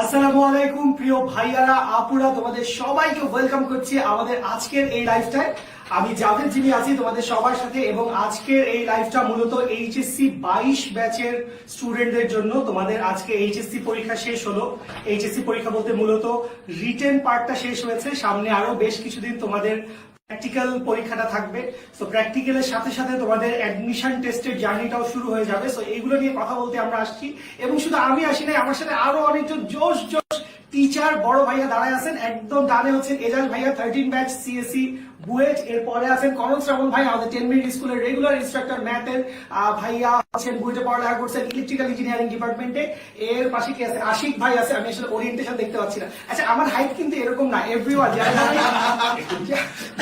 আসসালামু আলাইকুম, প্রিয় ভাইয়ারা, আপুরা, তোমাদের সবাইকে ওয়েলকাম করছি আমাদের আজকের এই লাইফটায় আমি জাভেদ যিনি আছি তোমাদের সবার সাথে এবং আজকের এই লাইফটা মূলত এইচএসসি বাইশ ব্যাচের স্টুডেন্টদের জন্য তোমাদের আজকে এইচএসসি পরীক্ষা শেষ হলো। এইচএসসি পরীক্ষা বলতে মূলত রিটেন পার্টটা শেষ হয়েছে। সামনে আরও বেশ কিছুদিন তোমাদের প্র্যাকটিক্যাল পরীক্ষাটা থাকবে। সো প্র্যাকটিক্যালের সাথে সাথে তোমাদের অ্যাডমিশন টেস্টের জার্নিটাও শুরু হয়ে যাবে। সো এইগুলো নিয়ে কথা বলতে আমরা আসছি। এবং শুধু আমি আসি নাই, আমার সাথে আরও অনেকজন জোশ টিচার বড় ভাইয়া দাঁড়ায় আছেন, একদম ডানে হচ্ছেন এজাজ ভাইয়া থার্টিন ব্যাচ সিএসসি বুয়েট, এরপরে আছেন করণ শ্রাবণ ভাই, আমাদের টেন মিনিট স্কুলের রেগুলার ইনস্ট্রাক্টর ম্যাথের ভাইয়া আছেন, বুয়েটে পড়ালেখা করছেন ইলেকট্রিক্যাল ইঞ্জিনিয়ারিং ডিপার্টমেন্টে এর পাশে কি আছে? আশিক ভাই আছে, আমি আসলে ওরিয়েন্টেশন দেখতে পাচ্ছি না। আচ্ছা আমার হাইট কিন্তু এরকম না এভরিওয়ান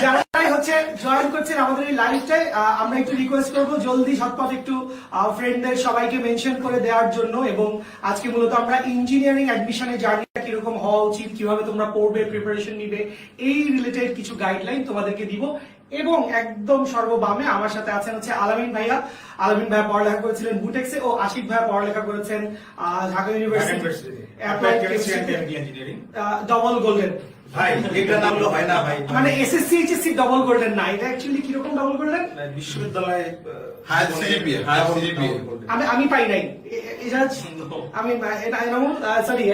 যারা হচ্ছে জয়েন করছেন আমাদের এই লাইভটায় আমরা একটু রিকোয়েস্ট করব জলদি ঝটপট একটু ফ্রেন্ডদের সবাইকে মেনশন করে দেওয়ার জন্য এবং আজকে মূলত আমরা ইঞ্জিনিয়ারিং অ্যাডমিশনের জার্নিটা কীরকম হওয়া উচিত কীভাবে তোমরা পড়বে প্রিপারেশন নিবে এই রিলেটেড কিছু গাইডলাইন তোমাদেরকে দিব। এবং একদম সর্ববামে আমার সাথে আছেন হচ্ছে আলামিন ভাইয়া। আলামিন ভাইয়া পড়ালেখা করেছিলেন বুটেক্সে ও আশিক ভাইয়া পড়ালেখা করেছেন ঢাকা ইউনিভার্সিটি। ডবল গোল্ডেন ভাই এটা নামলো হয় না ভাই। মানে এসএসসি এইচএসসি ডবল গোল্ডেন না এটা অ্যাকচুয়ালি কীরকম ডবল গোল্ডেন বিশ্ববিদ্যালয়ে High CGPA, high CGPA আমি আমি পাই নাই। আমি এটা এনামুল সরি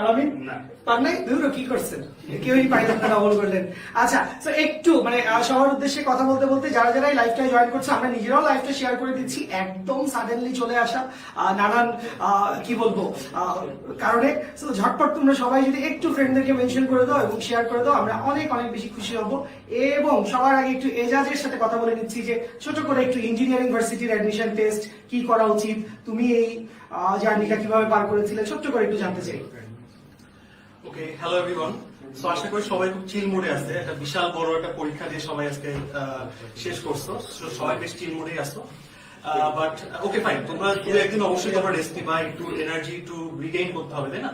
আলামিন না। পার নাই দুটো কি করছেন? কেউই পাই না ডবল গোল্ডেন আচ্ছা তো একটু মানে সবার উদ্দেশ্যে কথা বলতে বলতে যারা যারা লাইফটা জয়েন করছে আমরা নিজেরাও লাইফটা শেয়ার করে দিচ্ছি। একদম সাডেনলি চলে আসা নানান কি বলব কারণে। So, ঝটপট তোমরা সবাই যদি একটু ফ্রেন্ডদেরকে মেনশন করে দাও এবং শেয়ার করে দাও আমরা অনেক অনেক বেশি খুশি হব। এবং সবার আগে একটু এজাজের সাথে কথা বলে নিচ্ছি যে ছোট করে একটু ইঞ্জিনিয়ারিং ভার্সিটির অ্যাডমিশন টেস্ট কি করা উচিত? তুমি এই জার্নিটা কীভাবে পার করেছিলে, ছোট্ট করে একটু জানতে চাই। ওকে হ্যালো এভরিওয়ান সো আশা করি সবাই খুব চিল মোডে আছে। একটা বিশাল বড় একটা পরীক্ষা দিয়ে সবাই আজকে শেষ করছ। সবাই বেশ চিল মোডেই আসো বাট ওকে ফাইন তোমরা দু একদিন অবশ্যই তোমরা রেস্ট নিবা, একটু এনার্জি একটু রিগেইন করতে হবে, তাই না?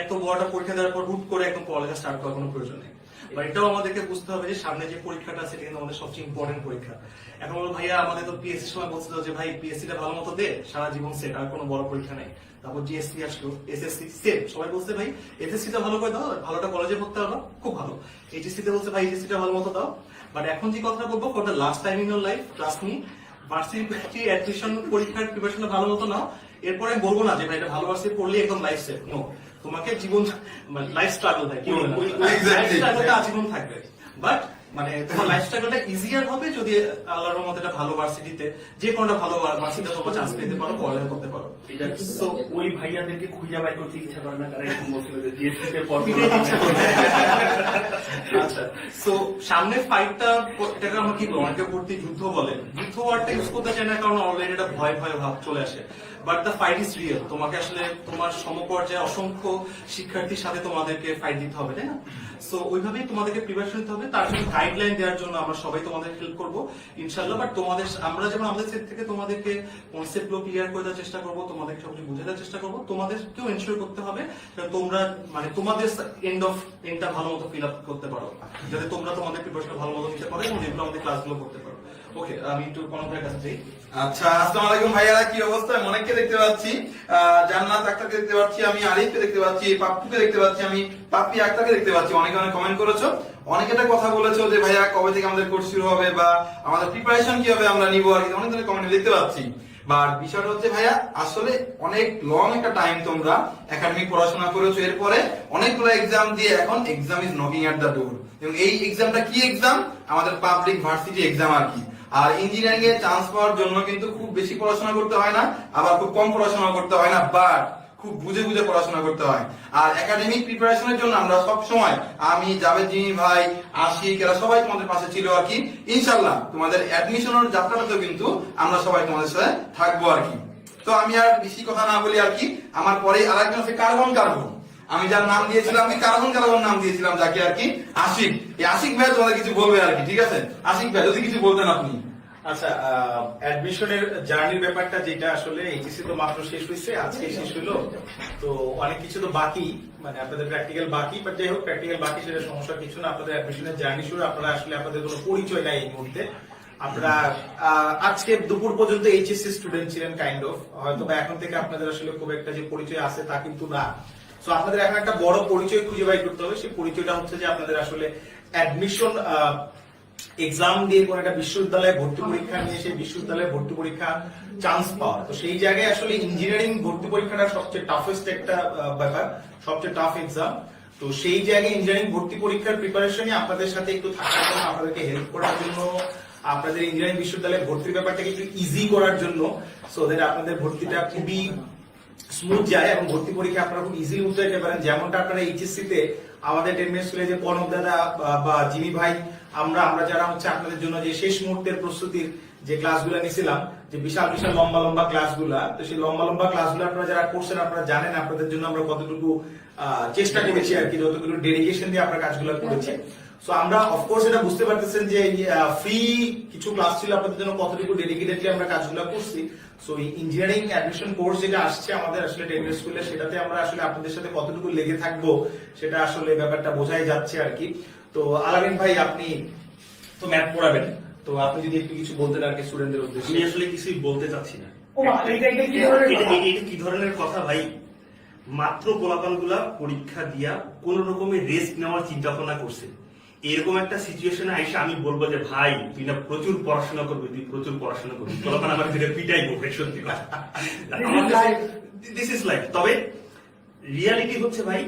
এত বড় একটা পরীক্ষা দেওয়ার পর হুট করে একদম পড়ালেখা স্টার্ট করার কোনো প্রয়োজন নেই। বা এটাও আমাদেরকে বুঝতে হবে যে সামনে যে পরীক্ষাটা এটা কিন্তু আমাদের সবচেয়ে ইম্পর্টেন্ট পরীক্ষা। এখন বলো ভাইয়া, আমাদের তো পিএসসি সময় বলছিল যে, ভাই পিএসসি টা ভালো মতো দে, সারা জীবন সেট আর কোনো বড় পরীক্ষা নেই। তারপর জিএসসি আসলো এসএসসি সেম সবাই বলছে, ভাই এসএসসি টা ভালো করে দাও, ভালোটা কলেজে পড়তে পারবা খুব ভালো। এইচএসসি তে বলছে, ভাই এইচএসসি টা ভালো মতো দাও। বাট এখন যে কথাটা বলব for the last time in your life trust me varsity admission পরীক্ষার প্রিপারেশন ভালো মতো নাও। এরপরে আমি বলব না যে, ভাই, এটা ভালো ভার্সিটি পড়লে একদম লাইফ সেট নো তোমাকে জীবন মানে লাইফ স্ট্রাগল থাকে কি বলে লাইফ স্ট্রাগলটা আজীবন থাকবে। বাট মানে তোমার লাইফ স্ট্রাগলটা ইজিয়ার হবে যদি আল্লাহর মধ্যে একটা ভালো ভার্সিটিতে যে কোনটা ভালো ভার্সিটিতে তোমরা চান্স পেতে পারো পড়ালেখা করতে পারো। তো ওই ভাইয়াদেরকে খুঁজে বাই করতে ইচ্ছা করে না তারা এরকম বলছিল যে জিএসসি তে পড়তে ইচ্ছা করবে। আচ্ছা সো সামনের ফাইটটা এটাকে আমরা কি বলব? অনেকে যুদ্ধ বলে। যুদ্ধ ওয়ার্ডটা ইউজ করতে চায় না কারণ অলরেডি এটা ভয় ভয় ভাব চলে আসে। But the fight is real তোমাকে আসলে তোমার সমপর্যায়ে অসংখ্য শিক্ষার্থীর সাথে তোমাদেরকে ফাইট দিতে হবে, তাই না? সো ওইভাবেই তোমাদেরকে প্রিপারেশন নিতে হবে। তার গাইডলাইন দেওয়ার জন্য আমরা সবাই তোমাদের হেল্প ইনশাল্লাহ বাট তোমাদের, আমরা যেমন আমাদের থেকে তোমাদেরকে ক্লিয়ার করে দেওয়ার চেষ্টা বুঝে দেওয়ার চেষ্টা তোমাদেরকেও এনশিওর করতে হবে তোমরা মানে তোমাদের এন্ড অফ এন্ডটা ভালো মতো ফিল আপ করতে পারো। যাতে তোমরা তোমাদের প্রিপারেশন ভালো মতো নিতে পারো এবং আমাদের ক্লাসগুলো করতে পারো। ওকে আমি একটু ভাইয়ের কাছে যাই। আচ্ছা আসসালামু আলাইকুম ভাইয়ারা, কি অবস্থা? অনেককে দেখতে পাচ্ছি। জান্নাত আক্তারকে দেখতে পাচ্ছি, আমি আরিফকে দেখতে পাচ্ছি, পাপ্পুকে দেখতে পাচ্ছি, আমি পাপ্পি আক্তারকে দেখতে পাচ্ছি। অনেকে অনেক কমেন্ট করেছ। অনেকে একটা কথা বলেছ যে, ভাইয়া, কবে থেকে আমাদের কোর্স শুরু হবে বা আমাদের প্রিপারেশন কি হবে আমরা নিবো? আর কি। অনেক ধরনের কমেন্ট দেখতে পাচ্ছি। বা বিষয়টা হচ্ছে, ভাইয়া, আসলে অনেক লং একটা টাইম তোমরা একাডেমিক পড়াশোনা করেছ। এরপরে অনেকগুলো এক্সাম দিয়ে এখন exam is knocking at the door এবং এই এক্সামটা কি এক্সাম আমাদের পাবলিক ভার্সিটি এক্সাম আর কি। আর ইঞ্জিনিয়ারিং এ চান্স পাওয়ার জন্য কিন্তু খুব বেশি পড়াশোনা করতে হয় না, আবার খুব কম পড়াশোনা করতে হয় না। বাট খুব বুঝে বুঝে পড়াশোনা করতে হয়। আর একাডেমিক প্রিপারেশনের জন্য আমরা সব সময়, আমি, জাভেদ জিমি ভাই, আশিক, এরা সবাই তোমাদের পাশে ছিল আর কি। ইনশাল্লাহ তোমাদের অ্যাডমিশনের যাত্রাটাতেও কিন্তু আমরা সবাই তোমাদের সাথে থাকব আর কি। তো আমি আর বেশি কথা না বলি আর কি, আমার পরে আরেকজন আছে কার্বন কার্বন। আমি যার নাম দিয়েছিলাম কি কার্বন কার্বন নাম দিয়েছিলাম যাকে আর কি, আশিক। এই আশিক ভাই তোমাদের কিছু বলবে আর কি, ঠিক আছে? আশিক ভাই, যদি কিছু বলতেন আপনি। আচ্ছা অ্যাডমিশনের জার্নির ব্যাপারটা যেটা আসলে এইচএসসি তো মাত্র শেষ হয়েছে আজকে শেষ হলো। তো অনেক কিছু তো বাকি মানে আপনাদের প্র্যাকটিক্যাল বাকি বাট যাই হোক প্র্যাকটিক্যাল বাকি সেটা সমস্যা কিছু না। আপনাদের অ্যাডমিশনের জার্নি শুরু আপনারা আসলে আপনাদের কোনো পরিচয় নাই এই মুহূর্তে। আহ, আজকে দুপুর পর্যন্ত এইচএসসি স্টুডেন্ট ছিলেন কাইন্ড অফ হয়তো বা এখন থেকে আপনাদের আসলে খুব একটা যে পরিচয় আছে তা কিন্তু না। তো আপনাদের এখন একটা বড় পরিচয় খুঁজে বাই করতে হবে। সেই পরিচয়টা হচ্ছে যে আপনাদের আসলে অ্যাডমিশন এক্সাম দিয়ে কোন একটা বিশ্ববিদ্যালয়ে ভর্তি পরীক্ষা নিয়ে সেই বিশ্ববিদ্যালয়ে ভর্তি পরীক্ষা চান্স পাওয়া। তো সেই জায়গায় আসলে ইঞ্জিনিয়ারিং ভর্তি পরীক্ষাটা সবচেয়ে টাফেস্ট একটা ব্যাপার, সবচেয়ে টাফ এক্সাম তো সেই জায়গায় ইঞ্জিনিয়ারিং ভর্তি পরীক্ষার প্রিপারেশনে আপনাদের সাথে একটু থাকার জন্য আপনাদেরকে হেল্প করার জন্য, আপনাদের ইঞ্জিনিয়ারিং বিশ্ববিদ্যালয়ে ভর্তির ব্যাপারটাকে একটু ইজি করার জন্য সো দ্যাট আপনাদের ভর্তিটা খুবই স্মুথ যায় এবং ভর্তি পরীক্ষা আপনারা খুব ইজিলি উঠতে যেতে পারেন। যেমনটা আপনারা এইচএসসি তে আমাদের টেনমেন্ট স্কুলে যে পর্ণব দাদা বা জিমি ভাই আমরা আমরা যারা হচ্ছে আপনাদের জন্য যে শেষ মুহূর্তের প্রস্তুতির যে ক্লাসগুলো নিছিলাম, যে বিশাল বিশাল লম্বা লম্বা ক্লাসগুলা তো সেই লম্বা লম্বা ক্লাসগুলো আপনারা যারা করছেন, আপনারা জানেন আপনাদের জন্য আমরা কতটুকু চেষ্টা করেছি আর কি, যতটুকু ডেডিকেশন দিয়ে আমরা কাজগুলো করেছি। সো আমরা অফকোর্স এটা বুঝতে পারতেছেন যে ফ্রি কিছু ক্লাস ছিল আপনাদের জন্য কতটুকু ডেডিকেটেডলি আমরা কাজগুলো করছি। সো ইঞ্জিনিয়ারিং অ্যাডমিশন কোর্স যেটা আসছে আমাদের আসলে টেনমেন্ট স্কুলে সেটাতে আমরা আসলে আপনাদের সাথে কতটুকু লেগে থাকব, সেটা আসলে ব্যাপারটা বোঝাই যাচ্ছে আর কি। তো আলামিন ভাই আপনি তো ম্যাথ পড়াবেন। তো আপনি যদি একটু কিছু বলতেন আর কি স্টুডেন্টদের আমি আসলে কিছুই বলতে চাচ্ছি না। ও এটা- এটা কি ধরনের কথা? এটা কি ধরনের কথা ভাই? মাত্র গোলাপানগুলা পরীক্ষা দিয়া কোন রকমের রেস্ট নেওয়ার চিন্তা ভাবনা করছে। এরকম একটা সিচুয়েশনে আইসা আমি বলব যে ভাই তুই না প্রচুর পড়াশোনা করবি তুই প্রচুর পড়াশোনা করবি। গোলাপান আমার থেকে পিটাইবো ভাই সত্যি কথা। দিস ইজ লাইফ তবে রিয়ালিটি হচ্ছে ভাই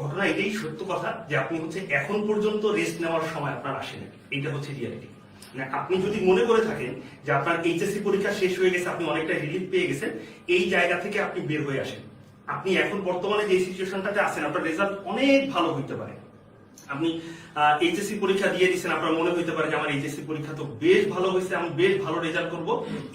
ঘটনা এটাই সত্য কথা যে আপনি হচ্ছে এখন পর্যন্ত রেস্ট নেওয়ার সময় আপনার আসেনি। এটা হচ্ছে রিয়ালিটি না, আপনি যদি মনে করে থাকেন যে আপনার এইচএসসি পরীক্ষা শেষ হয়ে গেছে, আপনি অনেকটা রিলিফ পেয়ে গেছেন, এই জায়গা থেকে আপনি বের হয়ে আসেন। আপনি এখন বর্তমানে যে সিচুয়েশনটাতে আছেন, আপনার রেজাল্ট অনেক ভালো হইতে পারে। আপনি এইচএসসি পরীক্ষা দিয়ে দিচ্ছেন আপনার মনে হইতে পারে যে আমার এইচএসসি পরীক্ষা তো বেশ ভালো হয়েছে, আমি বেশ ভালো রেজাল্ট করব।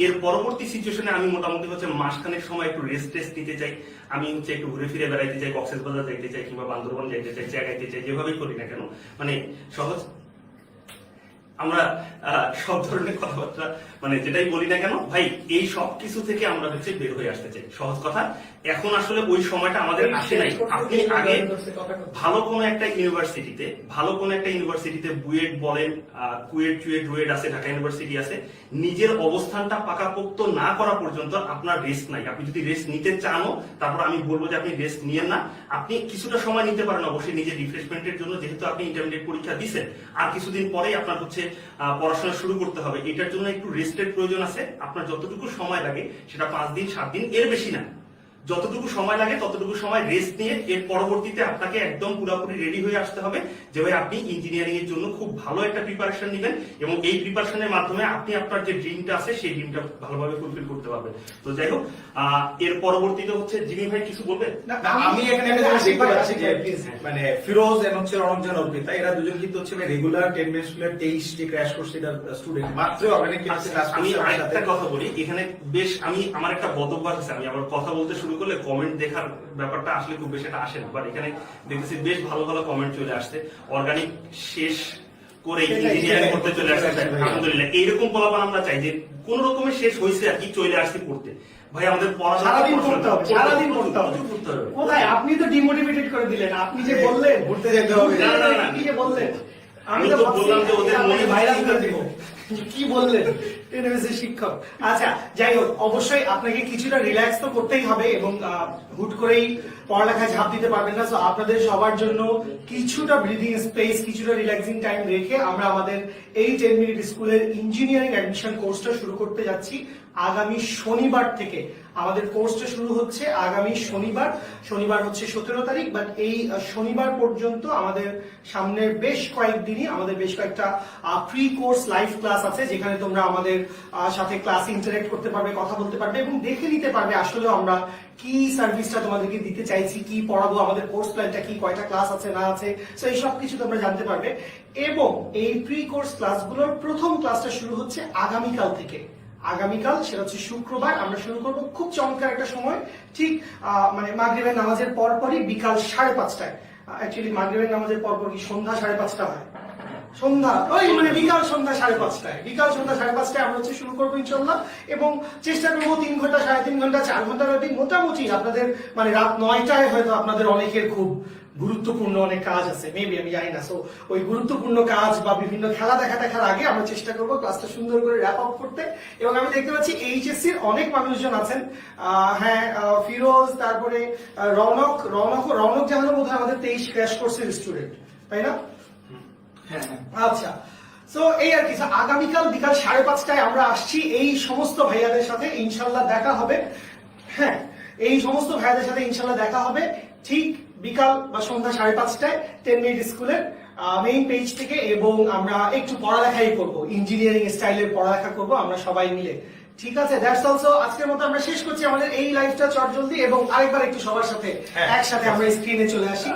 এর পরবর্তী সিচুয়েশনে আমি মোটামুটি হচ্ছে মাসখানেক সময় একটু রেস্ট টেস্ট নিতে চাই। আমি হচ্ছে একটু ঘুরে ফিরে বেড়াইতে চাই, কক্সেস বাজার যাইতে চাই কিংবা বান্দরবান যাইতে চাই জায়গাইতে চাই, যেভাবেই করি না কেন। মানে সহজ। আমরা সব ধরনের কথাবার্তা মানে যেটাই বলি না কেন ভাই এই সব কিছু থেকে আমরা হচ্ছে বের হয়ে আসতে চাই। সহজ কথা। এখন আসলে ওই সময়টা আমাদের আসে নাই। আপনি আগে ভালো কোন একটা ইউনিভার্সিটিতে ভালো কোন একটা ইউনিভার্সিটিতে বুয়েট বলেন কুয়েট চুয়েট রুয়েট আছে ঢাকা ইউনিভার্সিটি আছে নিজের অবস্থানটা পাকাপোক্ত না করা পর্যন্ত আপনার রেস্ট নাই। আপনি যদি রেস্ট নিতে চানও তারপর আমি বলব যে আপনি রেস্ট নিয়েন না। আপনি কিছুটা সময় নিতে পারেন অবশ্যই নিজের রিফ্রেশমেন্টের জন্য যেহেতু আপনি ইন্টারমিডিয়েট পরীক্ষা দিচ্ছেন আর কিছুদিন পরেই আপনার হচ্ছে পড়াশোনা শুরু করতে হবে। এটার জন্য একটু রেস্টের প্রয়োজন আছে। আপনার যতটুকু সময় লাগে, সেটা পাঁচ দিন, সাত দিন, এর বেশি না। যতটুকু সময় লাগে ততটুকু সময় রেস্ট নিয়ে এর পরবর্তীতে আপনাকে একদম পুরোপুরি রেডি হয়ে আসতে হবে যে ভাই আপনি ইঞ্জিনিয়ারিং এর জন্য খুব ভালো একটা প্রিপারেশন নেবেন এবং এই প্রিপারেশনের মাধ্যমে আপনি আপনার যে ড্রিমটা আছে সেই ড্রিমটা ভালোভাবে ফুলফিল করতে পারবেন। তো যাই হোক এর পরবর্তীতে হচ্ছে জিমি ভাই কিছু বলবেন? না, আমি এখানে একটা জিনিস দেখতে পাচ্ছি যে মানে ফিরোজ এবং হচ্ছে রণজন অর্পিতা এরা দুজন কিন্তু হচ্ছে রেগুলার টেন মিনিট স্কুলের তেইশ যে ক্র্যাশ করছে এটা স্টুডেন্ট মাত্র অর্গানিক ক্লাস আমি। আরেকটা কথা বলি এখানে বেশ আমি আমার একটা বদভ্যাস আছে আমি আবার কথা বলতে শুরু করলে কমেন্ট দেখার ব্যাপারটা আসলে খুব বেশি একটা আসে না। বাট এখানে দেখতেছি বেশ ভালো ভালো কমেন্ট চলে আসছে। অর্গানিক শেষ করে ইঞ্জিনিয়ারিং করতে চলে আসছে। আলহামদুলিল্লাহ এইরকম ফলাফল আমরা চাই যে কোন রকমের শেষ হয়েছে আর কি চলে আসছে পড়তে ভাই আমাদের পড়াশোনা সারাদিন করতে হবে সারাদিন করতে হবে। কোথায়? আপনি তো ডিমোটিভেটেড করে দিলেন। আপনি যে বললেন ঘুরতে যেতে হবে। না, না, না। আপনি যে বললেন আমি তো বললাম যে ওদের মনে ভাইরাল করে দিব। কি বললেন? টেলিভিশন শিক্ষক। আচ্ছা যাই হোক, অবশ্যই আপনাকে কিছুটা রিল্যাক্স তো করতেই হবে এবং হুট করেই পড়ালেখায় ঝাঁপ দিতে পারবেন না। তো আপনাদের সবার জন্য কিছুটা ব্রিদিং স্পেস কিছুটা রিল্যাক্সিং টাইম রেখে আমরা আমাদের এই টেন মিনিট স্কুলের ইঞ্জিনিয়ারিং অ্যাডমিশন কোর্সটা শুরু করতে যাচ্ছি। আগামী শনিবার থেকে। আমাদের কোর্সটা শুরু হচ্ছে আগামী শনিবার। শনিবার হচ্ছে সতেরো তারিখ বাট এই শনিবার পর্যন্ত আমাদের সামনের বেশ কয়েকদিনই আমাদের বেশ কয়েকটা প্রি কোর্স লাইভ ক্লাস আছে, যেখানে তোমরা আমাদের সাথে ক্লাস ইন্টারেক্ট করতে পারবে, কথা বলতে পারবে এবং দেখে নিতে পারবে আসলে আমরা কি সার্ভিসটা তোমাদেরকে দিতে চাইছি, কি পড়াবো, আমাদের কোর্স প্ল্যানটা কি, কয়টা ক্লাস আছে, না আছে তো এই সব কিছু তোমরা জানতে পারবে। এবং এই প্রি কোর্স ক্লাসগুলোর প্রথম ক্লাসটা শুরু হচ্ছে আগামীকাল থেকে। আগামীকাল, সেটা হচ্ছে শুক্রবার, আমরা শুরু করব খুব চমৎকার একটা সময়। ঠিক মানে মাগরিবের নামাজের পরপরই বিকাল সাড়ে পাঁচটায়। অ্যাকচুয়ালি মাগরিবের নামাজের পরপর কি সন্ধ্যা সাড়ে পাঁচটা হয়। সন্ধ্যা, ওই মানে বিকাল সন্ধ্যা সাড়ে পাঁচটায়। বিকাল সন্ধ্যা সাড়ে পাঁচটায় আমরা হচ্ছে শুরু করব ইনশাল্লাহ এবং চেষ্টা করব তিন ঘণ্টা, সাড়ে তিন ঘণ্টা, চার ঘণ্টা মোটামুটি আপনাদের মানে রাত নয়টায় হয়তো আপনাদের অনেকের খুব গুরুত্বপূর্ণ অনেক কাজ আছে মেবি আমি জানি না। সো ওই গুরুত্বপূর্ণ কাজ বা বিভিন্ন খেলা দেখা দেখার আগে আমরা চেষ্টা করব ক্লাসটা সুন্দর করে র্যাপ আপ করতে। এবং আমি দেখতে পাচ্ছি এইচএসসি এর অনেক মানুষজন আছেন। হ্যাঁ ফিরোজ তারপরে রৌনক রৌনক রৌনক বোধ হয় আমাদের তেইশ ক্র্যাশ কোর্সের স্টুডেন্ট তাই না? হ্যাঁ হ্যাঁ। আচ্ছা তো এই আর কি আগামীকাল বিকাল সাড়ে পাঁচটায় আমরা আসছি এই সমস্ত ভাইয়াদের সাথে ইনশাল্লাহ দেখা হবে। হ্যাঁ এই সমস্ত ভাইয়াদের সাথে ইনশাল্লাহ দেখা হবে। ঠিক বিকাল বা সন্ধ্যা সাড়ে পাঁচটায় টেন মিনিট স্কুলের মেইন পেজ থেকে এবং আমরা একটু পড়ালেখাই করব ইঞ্জিনিয়ারিং স্টাইলের পড়ালেখা করব আমরা সবাই মিলে। ঠিক আছে? দ্যাটস অলসো আজকের মতো আমরা শেষ করছি আমাদের এই লাইফটা চট জলদি এবং আরেকবার একটু সবার সাথে হ্যাঁ। একসাথে আমরা স্ক্রিনে চলে আসি।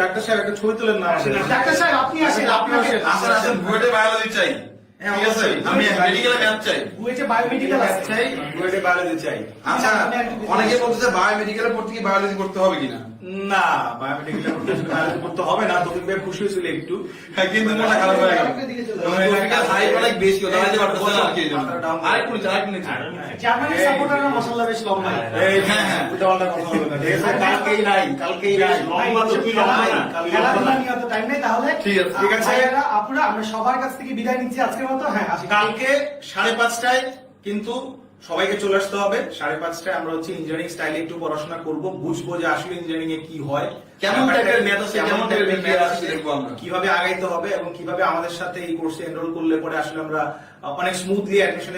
ডাক্তার সাহেব একটা ছবি তুলেন না ডাক্তার সাহেব আপনি আসেন আপনি আসেন আসেন। আসেন বুয়েটে বায়োলজি চাই। হ্যাঁ, ঠিক আছে অবশ্যই। আমি মেডিকেলে ম্যাথ চাই বুয়েটে বায়োমেডিকেল চাই বুয়েটে বায়োলজি চাই আচ্ছা আমি একটু বুঝতে অনেকে পারছি। বলতেছে বায়োমেডিকেলে পড়তে কি বায়োলজি করতে হবে কিনা না বায়োমেডিকেল করতে হবে না তোকে ভাই খুশি হয়েছিল একটু হ্যাঁ, কিন্তু মনটা খারাপ হয়ে গেল আপনার দিকে চলে এবং টপিকের হাইট অনেক বেশি দাঁড়াতে পারতেছে না কি এই জন্য। মাথাটা down করে। আরেকটু আরেকটু নিচে। জার্মানির সাপোর্টাররা মশাল্লা বেশ লম্বা এই হ্যাঁ, হ্যাঁ। উল্টাপাল্টা কথা বলবে না, কালকেই নাই কালকেই নাই লম্বা তো তুই লম্বা না কালকে লম্বা খেলাধুলা না। নিয়ে অত টাইম নেই তাহলে ঠিক আছে, ঠিক আছে। ভাইয়েরা, আমরা সবার কাছ থেকে বিদায় নিচ্ছি আজকের মতো হ্যাঁ কালকে সাড়ে পাঁচটায় কিন্তু সবাইকে চলে আসতে হবে সাড়ে পাঁচটায় আমরা হচ্ছে ইঞ্জিনিয়ারিং স্টাইলে একটু পড়াশোনা করব বুঝব যে আসলে ইঞ্জিনিয়ারিং এ কি হয় কেমন আছে, আছে দেখব আমরা। কীভাবে আগাইতে হবে এবং কীভাবে আমাদের সাথে এই কোর্সে এনরোল করলে পরে আসলে আমরা অনেক স্মুথলি অ্যাডমিশনে